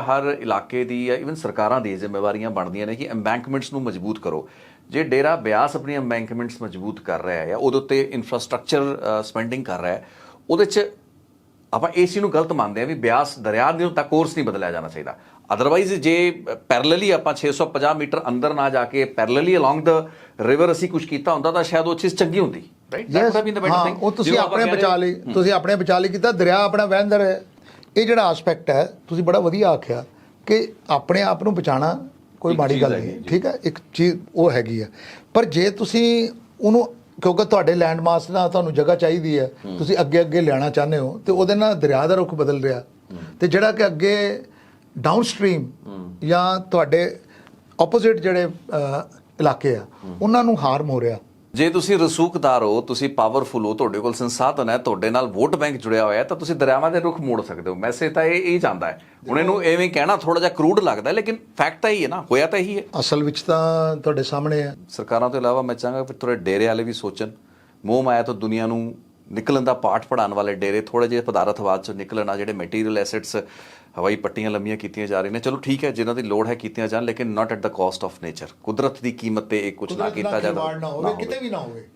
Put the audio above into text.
ਹਰ ਇਲਾਕੇ ਦੀ ਜਾਂ ਇਵਨ ਸਰਕਾਰਾਂ ਦੀ ਜ਼ਿੰਮੇਵਾਰੀਆਂ ਬਣਦੀਆਂ ਨੇ ਕਿ ਐਮਬੈਂਕਮੈਂਟਸ ਨੂੰ ਮਜ਼ਬੂਤ ਕਰੋ। ਜੇ ਡੇਰਾ ਬਿਆਸ ਆਪਣੀ ਐਮਬੈਂਕਮੈਂਟਸ ਮਜ਼ਬੂਤ ਕਰ ਰਿਹਾ ਹੈ ਉਹਦੇ ਉੱਤੇ ਇਨਫਰਾਸਟ੍ਰਕਚਰ ਸਪੈਂਡਿੰਗ ਕਰ ਰਿਹਾ ਹੈ ਉਹਦੇ 'ਚ ਆਪਾਂ ਚੀਜ਼ ਨੂੰ ਗਲਤ ਮੰਨਦੇ ਆ ਵੀ ਬਿਆਸ ਦਰਿਆ ਦੇ ਤੱਕ ਕੋਰਸ ਨਹੀਂ ਬਦਲਿਆ ਜਾਣਾ ਚਾਹੀਦਾ। ਅਦਰਵਾਈਜ਼ ਜੇ ਪੈਰਲਲੀ ਆਪਾਂ 650 ਮੀਟਰ ਅੰਦਰ ਨਾ ਜਾ ਕੇ ਪੈਰਲਲੀ ਅਲੋਂਗ ਦ ਰਿਵਰ ਅਸੀਂ ਕੁਝ ਕੀਤਾ ਹੁੰਦਾ ਤਾਂ ਸ਼ਾਇਦ ਉਹ ਚੀਜ਼ ਚੰਗੀ ਹੁੰਦੀ। Right that been the better thing ਉਹ ਤੁਸੀਂ ਆਪਣੇ ਬਚਾ ਲਈ ਤੁਸੀਂ ਆਪਣੇ ਬਚਾ ਲਈ ਕੀਤਾ ਦਰਿਆ ਆਪਣਾ ਵਹਿੰਦਾ ਰਿਹਾ। ਇਹ ਜਿਹੜਾ ਐਸਪੈਕਟ ਹੈ ਤੁਸੀਂ ਬੜਾ ਵਧੀਆ ਆਖਿਆ ਕਿ ਆਪਣੇ ਆਪ ਨੂੰ ਬਚਾਣਾ ਕੋਈ ਮਾੜੀ ਗੱਲ ਨਹੀਂ। ਠੀਕ ਹੈ? ਇੱਕ ਚੀਜ਼ ਉਹ ਹੈਗੀ ਹੈ। ਪਰ ਜੇ ਤੁਸੀਂ ਉਹਨੂੰ ਕਿਉਂਕਿ ਤੁਹਾਡੇ ਲੈਂਡ ਮਾਸ ਨਾਲ ਤੁਹਾਨੂੰ ਜਗ੍ਹਾ ਚਾਹੀਦੀ ਹੈ ਤੁਸੀਂ ਅੱਗੇ ਅੱਗੇ ਲਿਆਣਾ ਚਾਹੁੰਦੇ ਹੋ ਤੇ ਉਹਦੇ ਨਾਲ ਦਰਿਆ ਦਾ ਰੁਖ ਬਦਲ ਰਿਹਾ। ਤੇ ਜਿਹੜਾ ਕਿ ਅੱਗੇ ਡਾਊਨ ਸਟਰੀਮ ਜਾਂ ਤੁਹਾਡੇ ਆਪੋਜ਼ਿਟ ਜਿਹੜੇ ਇਲਾਕੇ ਆ ਉਹਨਾਂ ਨੂੰ ਹਾਰਮ ਹੋ ਰਿਹਾ। ਜੇ ਤੁਸੀਂ ਰਸੂਖਦਾਰ ਹੋ ਤੁਸੀਂ ਪਾਵਰਫੁਲ ਹੋ ਤੁਹਾਡੇ ਕੋਲ ਸੰਸਾਧਨ ਹੈ ਤੁਹਾਡੇ ਨਾਲ ਵੋਟ ਬੈਂਕ ਜੁੜਿਆ ਹੋਇਆ ਹੈ ਤਾਂ ਤੁਸੀਂ ਦਰਿਆਵਾਂ ਦੇ ਰੁਖ ਮੋੜ ਸਕਦੇ ਹੋ। ਮੈਸੇਜ ਤਾਂ ਇਹ ਇਹ ਜਾਂਦਾ ਹੈ। ਹੁਣ ਇਹਨੂੰ ਐਵੇਂ ਕਹਿਣਾ ਥੋੜਾ ਜਿਹਾ ਕਰੂਡ ਲੱਗਦਾ ਹੈ, ਲੇਕਿਨ ਫੈਕਟ ਤਾਂ ਇਹੀ ਹੈ ਨਾ ਹੋਇਆ ਤਾਂ ਇਹੀ ਹੈ। ਅਸਲ ਵਿੱਚ ਤਾਂ ਤੁਹਾਡੇ ਸਾਹਮਣੇ ਹੈ। ਸਰਕਾਰਾਂ ਤੋਂ ਇਲਾਵਾ ਮੈਂ ਚਾਹਾਂਗਾ ਕਿ ਥੋੜੇ ਡੇਰੇ ਵਾਲੇ ਵੀ ਸੋਚਣ। ਮੋਹ ਮਾਇਆ ਤੋਂ ਦੁਨੀਆ ਨੂੰ ਨਿਕਲਣ ਦਾ ਪਾਠ ਪੜਾਉਣ ਵਾਲੇ ਡੇਰੇ ਥੋੜੇ ਜਿਹੇ ਪਦਾਰਥਵਾਦ ਚੋਂ ਨਿਕਲਣ ਆ ਜਿਹੜੇ ਮਟੀਰੀਅਲ ਐਸੈਟਸ ਹਵਾਈ ਪੱਟੀਆਂ ਲੰਮੀਆਂ ਕੀਤੀਆਂ ਜਾ ਰਹੀਆਂ ਨੇ। ਚਲੋ ਠੀਕ ਹੈ ਜਿਨ੍ਹਾਂ ਦੀ ਲੋੜ ਹੈ ਕੀਤੀਆਂ ਜਾਣ ਲੇਕਿਨ not at the cost of nature ਕੁਦਰਤ ਦੀ ਕੀਮਤ ਤੇ ਇਹ ਕੁਝ ਨਾ ਕੀਤਾ ਜਾਵੇ। ਕਿਤੇ ਵੀ ਨਾ ਹੋਵੇ।